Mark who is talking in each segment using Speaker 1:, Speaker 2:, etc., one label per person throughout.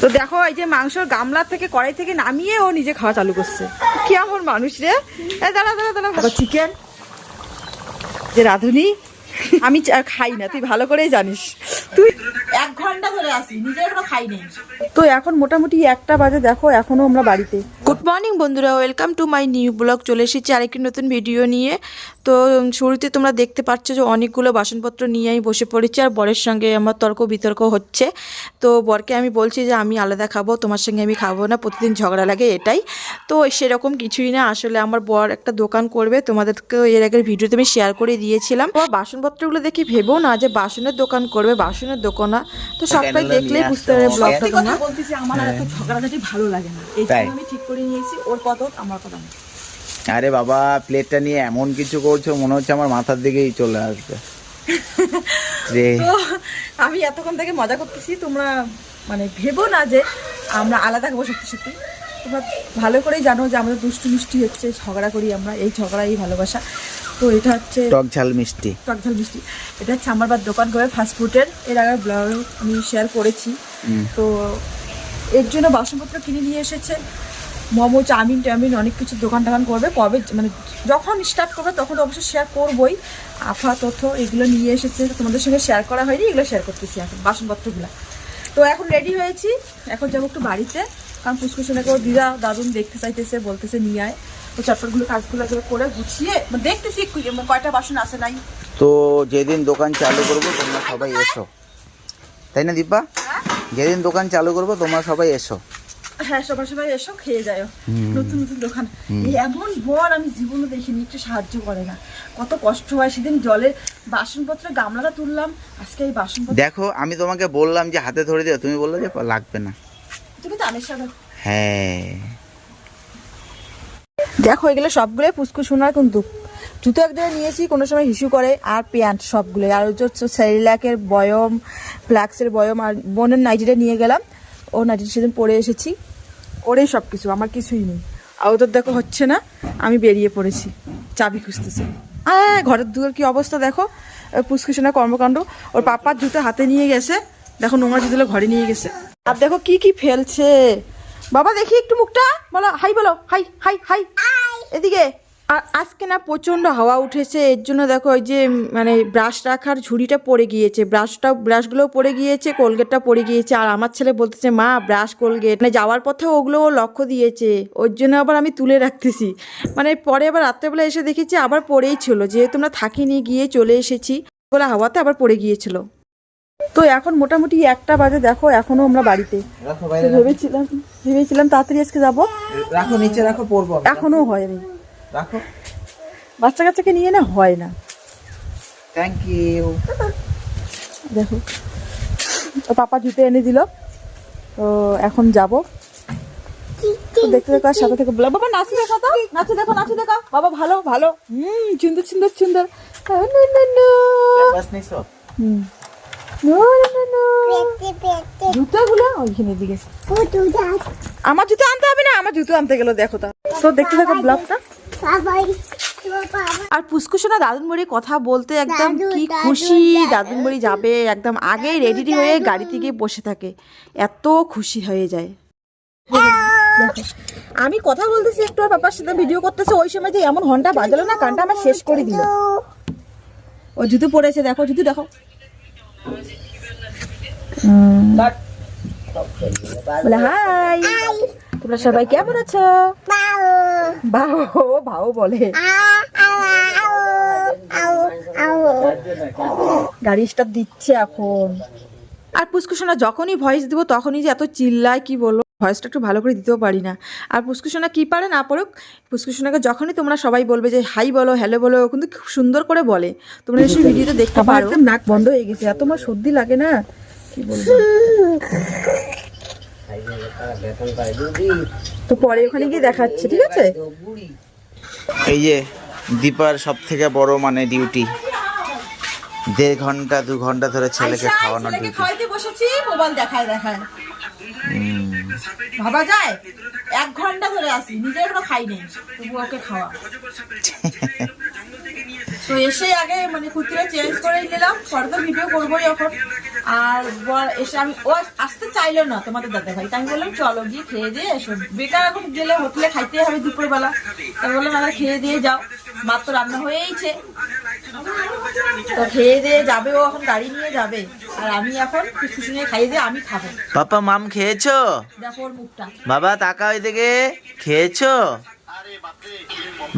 Speaker 1: তো দেখো এই যে মাংসর গামলার থেকে কড়াই থেকে নামিয়ে ও নিজে খাওয়া চালু করছে। কি এমন মানুষ রে? দাঁড়া দাঁড়া দাঁড়া চিকেন যে রাঁধুনি আমি খাই না তুই ভালো করেই জানিস। তুই এক ঘণ্টা ধরে আসি নিজে এখনও খাই নেই। তো এখন মোটামুটি একটা বাজে দেখো এখনও আমরা বাড়িতে। গুড মর্নিং বন্ধুরা। Welcome to my new blog চলে এসেছি আরেকটি নতুন ভিডিও নিয়ে। তো শুরুতে তোমরা দেখতে পাচ্ছ যে অনেকগুলো বাসনপত্র নিয়ে আমি বসে পড়েছি আর বরের সঙ্গে আমার তর্ক বিতর্ক হচ্ছে। তো বরকে আমি বলছি যে আমি আলাদা খাব তোমার সঙ্গে আমি খাব না প্রতিদিন ঝগড়া লাগে এটাই। তো সেরকম কিছুই না। আসলে আমার বর একটা দোকান করবে। তোমাদেরকে এর আগের ভিডিওতে আমি শেয়ার করে দিয়েছিলাম। তো বাসনপত্রগুলো দেখি ভেবো না যে বাসনের দোকান করবে বাসনের দোকান না। তো সবটাই দেখলেই বুঝতে পারবে
Speaker 2: হবে।
Speaker 1: ব্লগটা তোমরা। বলতেছি আমার আর এত ঝগড়াঝাটি ভালো লাগে না। এই জন্য আমি ঠিক করে নিয়েছি ওর কত আমার কথা
Speaker 2: আরে বাবা প্লেটটা নিয়ে এমন কিছু করছ মনে হচ্ছে আমার মাথার দিকেই চলে আসবে।
Speaker 1: আমি এতক্ষণ থেকে মজা করতেছি তোমরা মানে ভেবো না যে আমরা আলাদা খাব সত্যি সত্যি। তোমরা ভালো করেই জানো যে আমাদের দুষ্টু মিষ্টি হচ্ছে ঝগড়া করি আমরা এই ঝগড়া এই ভালোবাসা। তো এটা হচ্ছে
Speaker 2: টক ঝাল মিষ্টি।
Speaker 1: টকঝাল মিষ্টি। এটা হচ্ছে আমার বার দোকান করে ফাস্টফুডের এর। আগে ব্লগ আমি শেয়ার করেছি। তো এর জন্য বাসনপত্র কিনে নিয়ে এসেছে। মোমো চাউমিন টাউমিন অনেক কিছু দোকান টোকান করবে। কবে মানে যখন স্টার্ট করবে তখন অবশ্যই শেয়ার করবোই। আপাতত এগুলো নিয়ে এসেছে তোমাদের সঙ্গে শেয়ার করা হয়নি এগুলো শেয়ার করতেছি এখন বাসনপত্রগুলো। তো এখন রেডি হয়েছি। এখন যাব একটু বাড়িতে কারণ পুষ্কুসোনাকে ওর দিদা দাদুন দেখতে চাইতেছে বলতেছে নিয়ে আয়। তো চটপটগুলো কাজগুলো করে গুছিয়ে মানে দেখতেছি কয়টা বাসন আছে নাই।
Speaker 2: তো যেদিন দোকান চালু করব তোমরা সবাই এসো। তাই না দীপা? যেদিন দোকান চালু করব তোমরা সবাই এসো।
Speaker 1: হ্যাঁ সবার সবাই এসো খেয়ে যাও নতুন নতুন দোকান। এই এমন বর আমি জীবনে দেখিনি একটু সাহায্য করে না। কত কষ্ট হয় সেদিন জলের বাসনপত্র গামলাটা তুললাম আজকে এই বাসনপত্র
Speaker 2: দেখো আমি তোমাকে বললাম যে হাতে ধরে দিও তুমি বললে যে লাগবে না।
Speaker 1: তুমি তো আমের সাথে
Speaker 2: হ্যাঁ।
Speaker 1: দেখো এগুলো সবগুলো পুষ্কু সোনার কিন্তু। জুতো একদিনে নিয়েছি কোনো সময় হিসু করে আর প্যান্ট সবগুলো। আর ওই যে স্যারিলাকের বয়ম ফ্লাক্সের বয়ম আর বোনের নাইটিটা নিয়ে গেলাম। ও নাইটিটা সেদিন পরে এসেছি। ওরেই সব কিছু আমার কিছুই নেই। আর ওদের দেখো হচ্ছে না আমি বেরিয়ে পড়েছি চাবি খুঁজতেছি। হ্যাঁ ঘরের দুয়ার কি অবস্থা দেখো? পুষ্কু সোনার কর্মকাণ্ড ওর পাপার জুতো হাতে নিয়ে গেছে দেখো নোংরা জুতোগুলো ঘরে নিয়ে গেছে। আর দেখো কি কি ফেলছে। বাবা দেখি একটু মুখটা বলো হাই বলো হাই হাই হাই। এদিকে। আর আজকে না প্রচণ্ড হাওয়া উঠেছে এর জন্য দেখো ওই যে মানে ব্রাশ রাখার ঝুড়িটা পড়ে গিয়েছে। ব্রাশটাও ব্রাশগুলোও পড়ে গিয়েছে কোলগেটটা পড়ে গিয়েছে। আর আমার ছেলে বলতেছে মা ব্রাশ কোলগেট মানে যাওয়ার পথে ওগুলোও লক্ষ্য দিয়েছে। ওর জন্য আবার আমি তুলে রাখতেছি। মানে পরে আবার রাত্রেবেলা এসে দেখেছি আবার পড়েই ছিল। যেহেতু আমরা থাকিনি গিয়ে চলে এসেছি বলে হাওয়াতে আবার পড়ে গিয়েছিল। তো এখন মোটামুটি একটা বাজে দেখো এখনও আমরা বাড়িতে। ভেবেছিলাম ভেবেছিলাম তাড়াতাড়ি আজকে যাব।
Speaker 2: রাখো নিচে রাখো পড়ব
Speaker 1: এখনও হয়নি।
Speaker 2: রাখো।
Speaker 1: বাচ্চা কাচ্চাকে নিয়ে না হয় না।
Speaker 2: থ্যাংক ইউ
Speaker 1: দেখো। ও পাপা জুতো এনে দিল। তো এখন যাব। তো দেখতে দেখো আর সাথে থেকে বলো বাবা নাচি দেখো তো নাচি দেখো নাচি দেখো। বাবা ভালো ভালো। হুম সুন্দর সুন্দর সুন্দর। Ah, no, no, no.
Speaker 2: বাস নিছো?
Speaker 1: হুম। No, no, no, no. জুতোগুলো ওইখানে দিকে। আমার জুতো আনতে হবে না আমার জুতো আনতে গেল দেখো তা। তো দেখতে দেখো ব্লগটা। আর পুষ্কুসোনা দাদুন বাড়ি কথা বলতে একদম কি খুশি। দাদুন বাড়ি যাবে একদম আগেই রেডি হয়ে গাড়িতে গিয়ে বসে থাকে। এত খুশি হয়ে যায়। আমি কথা বলতেছি একটু আর পাপার সাথে ভিডিও করতেছে। ওই সময় যে এমন ঘণ্টা বাজালো না কানটা আমার শেষ করে দিল। ও জুতো পড়েছে দেখো জুতো দেখো। বলে হাই। তোমরা সবাই কেমন আছো? বাও ভাও বলে। গাড়ি স্টার্ট দিচ্ছে এখন। আর পুষ্কুসোনা যখনই ভয়েস দিব তখনই যে এত চিল্লায় কি বলব? ভয়েসটা একটু ভালো করে দিতেও পারি না। আর পুষ্কুসোনা কি পারে না পড়ুক পুষ্কুসোনাকে যখনই তোমরা সবাই বলবে যে হাই বলো হ্যালো বলো কিন্তু খুব সুন্দর করে বলে। তোমরা নিশ্চয়ই ভিডিওতে দেখতে পারো। নাক বন্ধ হয়ে গেছে এত আমার সর্দি লাগে না? কি বলব? তো পরে ওখানে গিয়ে দেখাচ্ছে ঠিক আছে?
Speaker 2: এই যে দীপার সব থেকে বড় মানে ডিউটি দেড় ঘণ্টা দু ঘণ্টা ধরে ছেলেকে খাওয়ানোর ডিউটি
Speaker 1: বসেছি মোবাইল দেখায় দেখায়। ভাবা যায়? এক ঘণ্টা ধরে আসি নিজে এখনও খাই নেই তবু ওকে খাওয়া। তো এসে আগে মানে কুর্তিটা চেঞ্জ করে নিলাম পরে তো ভিডিও করবোই এখন। আর এসে আমি ও আসতে চাইলো না তোমাদের দাদা ভাই। তাই আমি বললাম চলো গিয়ে খেয়ে দিয়ে এসো। বেকার এখন গেলে হোটেলে খাইতে হবে দুপুরবেলা। তাই বললাম আমরা খেয়ে দিয়ে যাও। মাত্র রান্না হয়েইছে। তো খেয়ে দিয়ে যাবে ও এখন গাড়ি নিয়ে যাবে। আর আমি এখন নিয়ে খাইয়ে দিয়ে আমি খাব।
Speaker 2: পাপা মাম খেয়েছো?
Speaker 1: দেখো ওর মুখটা।
Speaker 2: বাবা তাকা ওইদিকে খেয়েছো?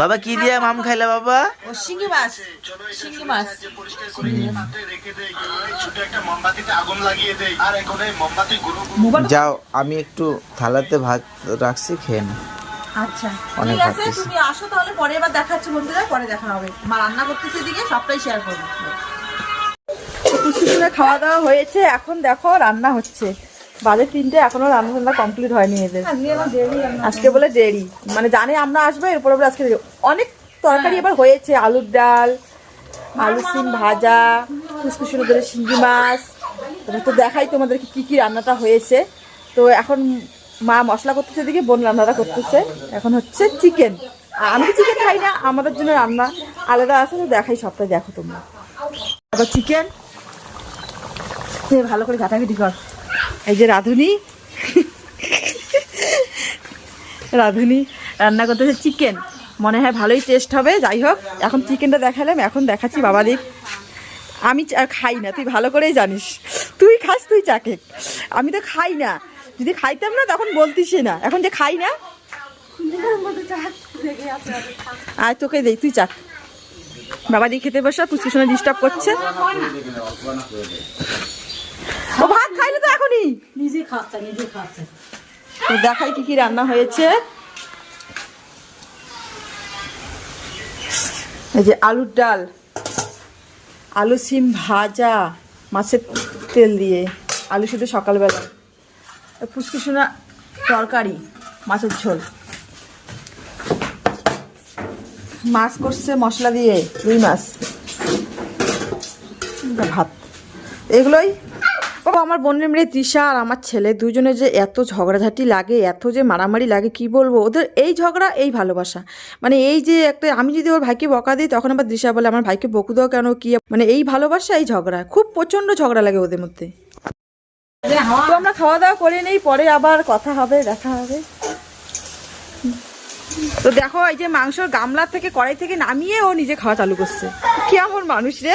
Speaker 2: বাবা কি দিয়ে মাম খাইলে বাবা?
Speaker 1: ও শিঙি মাছ। শিঙি মাছ।
Speaker 3: ছোট একটা মোমবাতিতে আগুন লাগিয়ে দেয় আর এখন এই মোমবাতি গুরু
Speaker 1: মোবাইল
Speaker 2: যাও আমি একটু থালাতে ভাত রাখছি খেয়ে নে
Speaker 1: আচ্ছা
Speaker 2: অনেক
Speaker 1: ঠিক আছে তুমি আসো তাহলে পরে এবার দেখাচ্ছি বন্ধুরা পরে দেখা হবে। মা রান্না করতেছে এদিকে সবটাই শেয়ার করব। খাওয়া দাওয়া হয়েছে এখন দেখো রান্না হচ্ছে। বাজে তিনটে এখনও রান্না টান্না কমপ্লিট হয়নি এদের। আজকে বলে দেরি। মানে জানে আমরা আসব এরপর আবার আজকে। অনেক তরকারি এবার হয়েছে আলুর ডাল আলু সিম ভাজা কুচকুচুরে ধরে শিঙ্গি মাছ। তো দেখাই তোমাদেরকে কি কি রান্নাটা হয়েছে। তো এখন মা মশলা করতেছে দিকে বোন রান্নাটা করতেছে। এখন হচ্ছে চিকেন আমি তো চিকেন খাই না আমাদের জন্য রান্না আলাদা আছে তো দেখাই সবটাই দেখো তোমরা। আবার চিকেন ভালো করে ঘাটাঘাটি কর। এই যে রাঁধুনি। রাঁধুনি রান্না করতেছে চিকেন মনে হয় ভালোই টেস্ট হবে, যাই হোক, এখন চিকেনটা দেখালাম, এখন দেখাচ্ছি বাবা দিক আমি খাই না, তুই ভালো করেই জানিস। তুই খাস, তুই চাকে আমি তো খাই না। যদি খাইতাম না, তখন বলতিসই না। এখন যে খাই না আর তোকে দেই, তুই চাক বাবা দিয়ে খেতে বসা পুষ্টিশনে ডিস্টার্ব করছে। ও ভাত খাইলে তো এখনই।
Speaker 4: নিজে খাচ্ছে নিজে খাচ্ছে।
Speaker 1: তো দেখাই কি কি রান্না হয়েছে। এই যে আলুর ডাল আলু সিম ভাজা মাছের তেল দিয়ে আলু শুধু সকালবেলা ফুসকুসুনা তরকারি মাছের ঝোল। মাছ করছে মশলা দিয়ে রুই মাছ। ভাত। এগুলোই আমার বোনের মেয়ে তৃষা আর আমার ছেলে দুজনে যে এত ঝগড়াঝাটি লাগে, এত যে মারামারি লাগে, কি বলব? ওদের এই ঝগড়া, এই ভালোবাসা। মানে এই যে একটা, আমি যদি ওর ভাইকে বকা দিই, তখন আবার তৃষা বলে, আমার ভাইকে বকু দাও কেন? কি? মানে এই ভালোবাসা, এই ঝগড়া। খুব প্রচণ্ড ঝগড়া লাগে ওদের মধ্যে। তো আমরা খাওয়া দাওয়া করে নেই, পরে আবার কথা হবে, দেখা হবে। তো দেখো এই যে মাংসর গামলা থেকে কড়াই থেকে নামিয়ে ও নিজে খাওয়া চালু করছে। কি এমন মানুষ রে?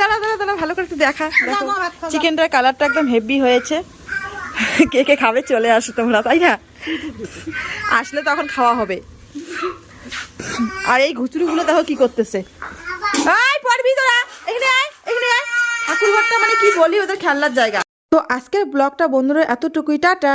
Speaker 1: দাঁড়া দাঁড়া দাঁড়া ভালো করে একটু দেখা দেখো। চিকেনটার কালারটা একদম হেভি হয়েছে। কে কে খাবে? চলে আসো তোমরা তাই না? আসলে তখন খাওয়া হবে। আর এই ঘুচুরিগুলো দেখো কি করতেছে। আয় পড়বি তোরা। এখানে আয় এখানে আয়। মানে কি বলি ওদের খেলনার জায়গা। তো আজকের ব্লগটা বন্ধুরা এতটুকুই টাটা।